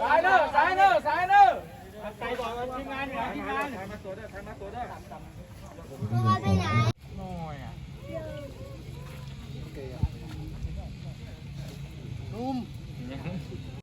สายเนอสายเนอสายเนอครับ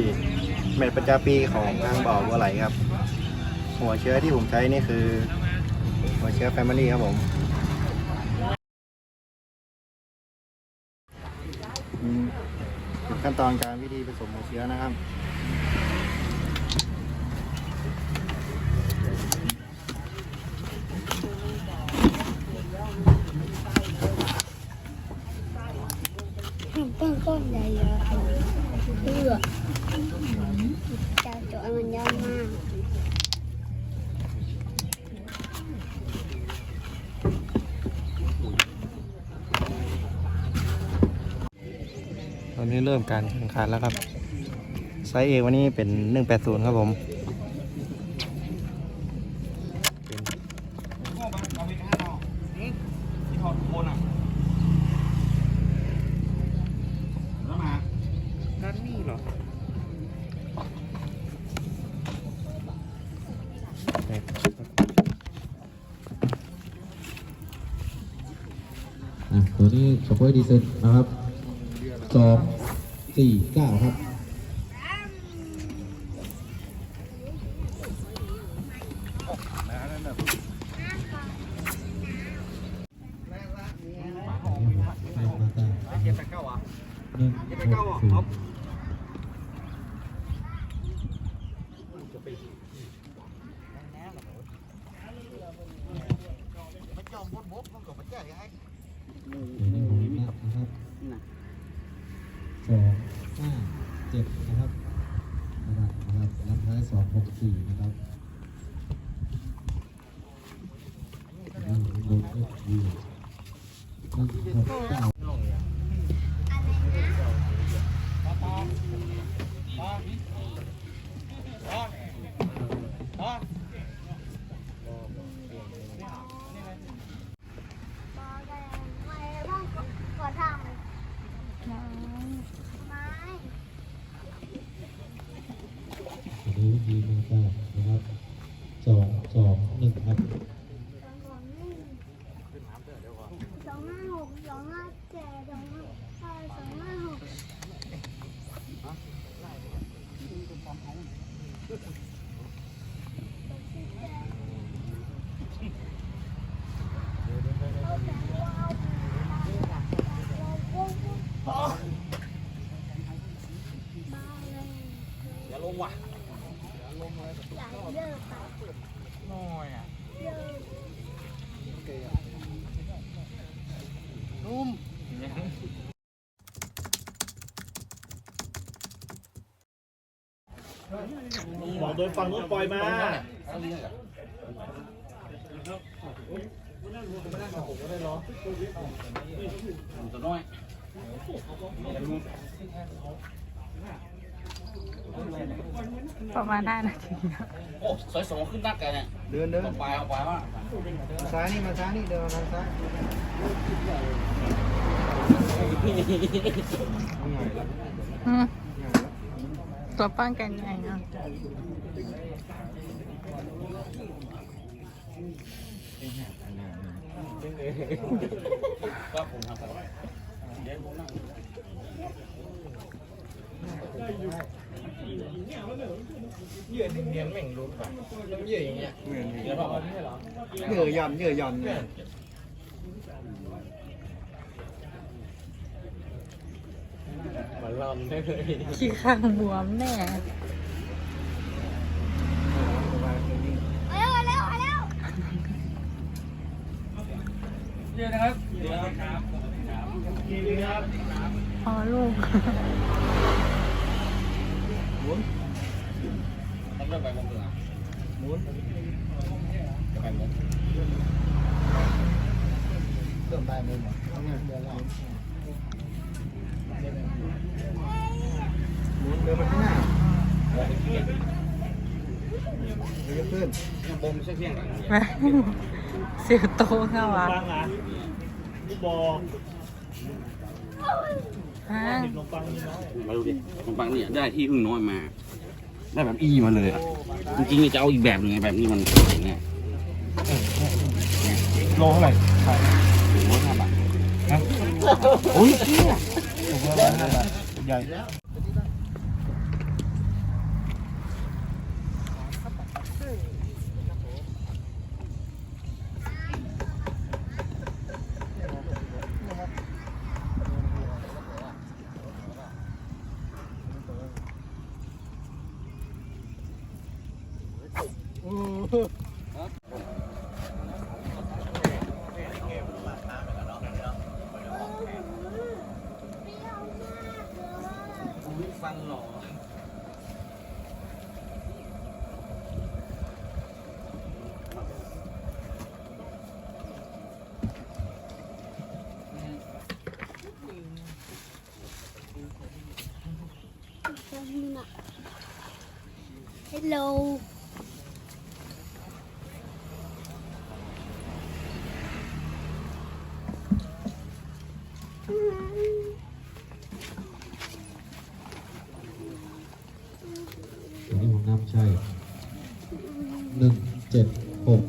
ที่เม็ดประจำปีของทางบ่อบัวไหลครับ หัวเชื้อที่ผมใช้นี่คือ หัวเชื้อแฟมิลี่ครับผมขั้นตอนการวิธีผสมหัวเชื้อนะครับ ต้นก้อนใหญ่เลยเพื่อจะจอยมันยาวมากตอนนี้เริ่มการแข่งขันแล้วครับ ไซส์เอวันนี้เป็น 180 ครับผม อะตัวนี้สปอยดีเซนนะครับสองสี่เก้าครับหนึ่งหกศูนย์อยู่ในหัวนี้นะครับสองห้าเจ็ดนะครับนะครับนะครับรับท้ายสอง หกสี่นะครับนี่โดนเอฟยูหนึ่งหกเก้า ไม่ต้องขอทำไม้ อันนี้วิธีมือแปดนะครับสองสองหนึ่งครับ สองห้าหกสองห้าเจ็ดสองห้าสองห้าหก อย่าลงว่ะ อยากเลิกไป น้อยอะ เลิก บอกโดนฝั่งนู้นปล่อยมาประมาณห้านาทีนะโอ้สวยสงขึ้นนักแกเนี่ยเดินเดินเอาไปเอาไปว่ามาซ้ายนี่มาซ้ายนี่เดินมาทางซ้ายนี่ไงล่ะอืมนี่ไงล่ะ ตัวป้องกันใหญ่เนาะก็ผมทำไปเดี๋ยวผมนั่งเหยื่อเนียนๆแม่งรู้ป่ะต้องเหยื่ออย่างเงี้ยเหมือนเดี๋ยวพ่อเหยื่อหย่อนเหยื่อหย่อนเนี่ย เหมือน ลำได้เลยขี้ข้างบวมแน่เอาเร็วเอาเร็วเอาเร็วเดี๋ยวนะครับเดี๋ยวครับกินครับอ๋อลูกหมุนต้องเริ่มไปวงเดือหมุนเริ่มได้เลยหมดเดินเดินมาข้างหน้าเดี๋ยว ขึ้นบมเชี่ยงแม่เสียวโตเข้าวะปังอะลูกบอฮะมปังนี่น้อยมาดูดิขนมปังเนี่ยได้ที่พึ่งน้อยมา ได้แบบอีมาเลยอะจริงๆจะเอาอีกแบบนึงไงแบบนี้มันเนี่ยโลเท่าไหร่ถึงร้อยห้าบาทโอ้ยเชี่ยใหญ่ ฮัลโหลตัวนี้ผมนำใช่หนึ่งเจ็ดหก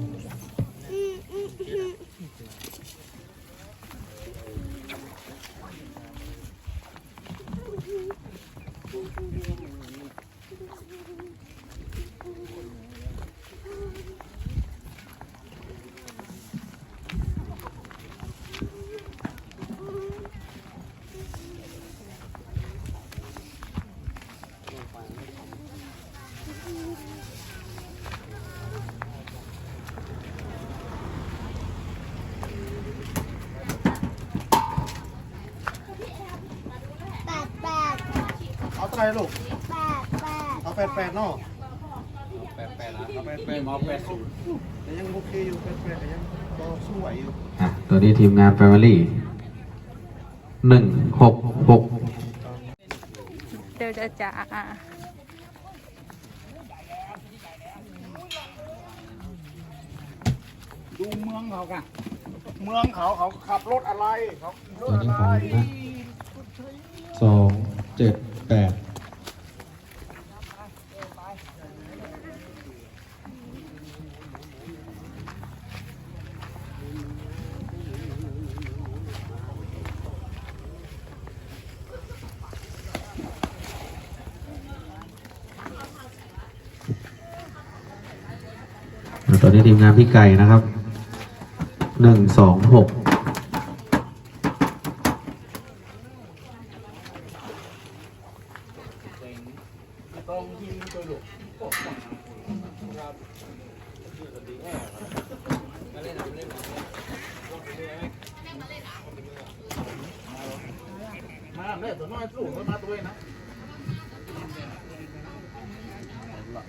แปดแปด เอาเท่า ไหรลูกแปดแปดเอาแปดแปดเนาะแปดแปดนะเอาแปดแปดมาแปดศูนย์แต่ยังโอเคอยู่แปดแปดแต่ยังก็สู้ไหวอยู่อะตัวนี้ทีมงาน Family หนึ่งหกหกเดี๋ยวจะจ่าดูเมืองเขากันเมืองเขาเขาขับรถอะไรเขาขี่รตัวถอะนี้ไรของนะสองเจ็ดแปด ตอนนี้ทีมงานพี่ไก่นะครับหนึ่งสองหก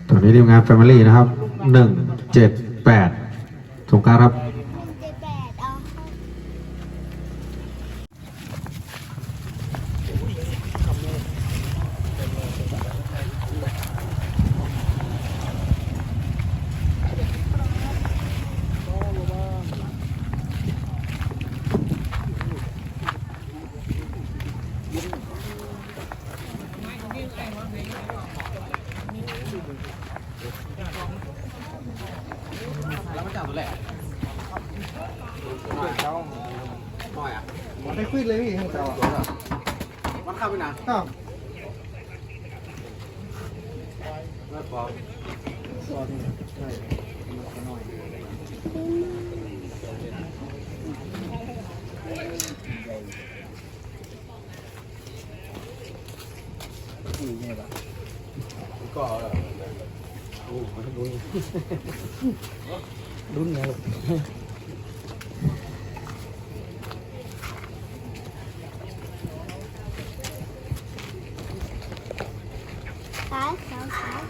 ตอนนี้ทีมงาน Family นะครับหนึ่ง เจ็ดแปดสงการครับ เจ็ดแปดเอา แล้วมันจับตัวแหละเจ้าหน่ อยอะมันได้คุยเลยพี่ข้างเจ้าอะมันเข้าไปนะอ้าวไม่พอซอสนี่ใช่มันน้อยก็โอ้มันดุนดุนไงลูก ซ้ายสองซ้าย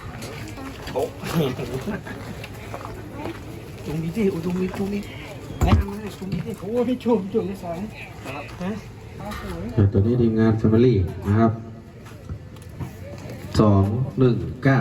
โต๊ะตรงนี้ดิโอ้ตรงนี้ตรงนี้ไหนตรงนี้ดิโอ้พี่ชุมจุ่มสองฮะเดี๋ยวตัวนี้ทีมงาน Family นะครับสองหนึ่งเก้า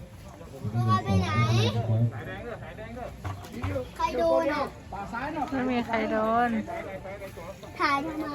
ไปไหน ใครโดนอะไม่มีใครโดน ถ่ายทำไม